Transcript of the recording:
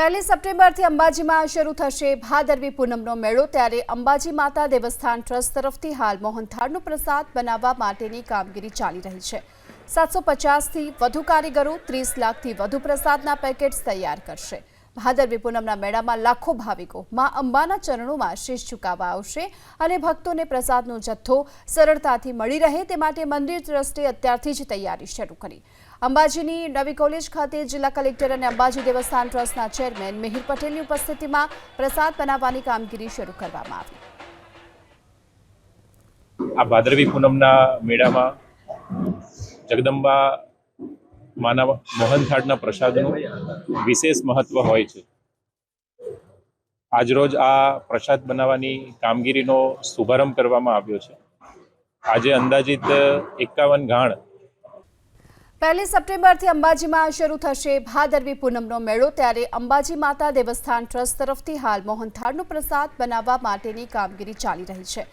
પહેલી સપ્ટેમ્બરથી અંબાજીમાં શરૂ થશે ભાદરવી પૂનમનો મેળો ત્યારે અંબાજી માતા દેવસ્થાન ટ્રસ્ટ તરફથી હાલ મોહનથાળનો પ્રસાદ બનાવવા માટેની કામગીરી ચાલી રહી છે. સાતસો પચાસથી વધુ કારીગરો, ત્રીસ લાખથી વધુ પ્રસાદના પેકેટ્સ તૈયાર કરશે. ભાદરવી પૂનમના મેળામાં લાખો ભાવિકો મા અંબાના ચરણોમાં શીશ ઝુકાવવા આવશે અને ભક્તોને પ્રસાદનો જથ્થો સરળતાથી મળી રહે તે માટે મંદિર ટ્રસ્ટે અત્યારથી જ તૈયારી શરૂ કરી. અંબાજીની નવી કોલેજ ખાતે જિલ્લા કલેક્ટર અને અંબાજી દેવસ્થાન ટ્રસ્ટના ચેરમેન મિહિર પટેલની ઉપસ્થિતિમાં પ્રસાદ બનાવવાની કામગીરી શરૂ કરવામાં આવી. આ ભાદરવી પૂનમના મેળામાં જગદંબા માના મોહનથાળના પ્રસાદનું વિશેષ મહત્વ હોય છે. આજરોજ આ પ્રસાદ બનાવવાની કામગીરીનો શુભારંભ કરવામાં આવ્યો છે. આજે અંદાજિત એકાવન ગાણ પહેલી સપ્ટેમ્બરથી અંબાજીમાં શરૂ થશે ભાદરવી પૂનમનો મેળો. ત્યારે અંબાજી માતા દેવસ્થાન ટ્રસ્ટ તરફથી હાલ મોહનથાળનો પ્રસાદ બનાવવા માટેની કામગીરી ચાલી રહી છે.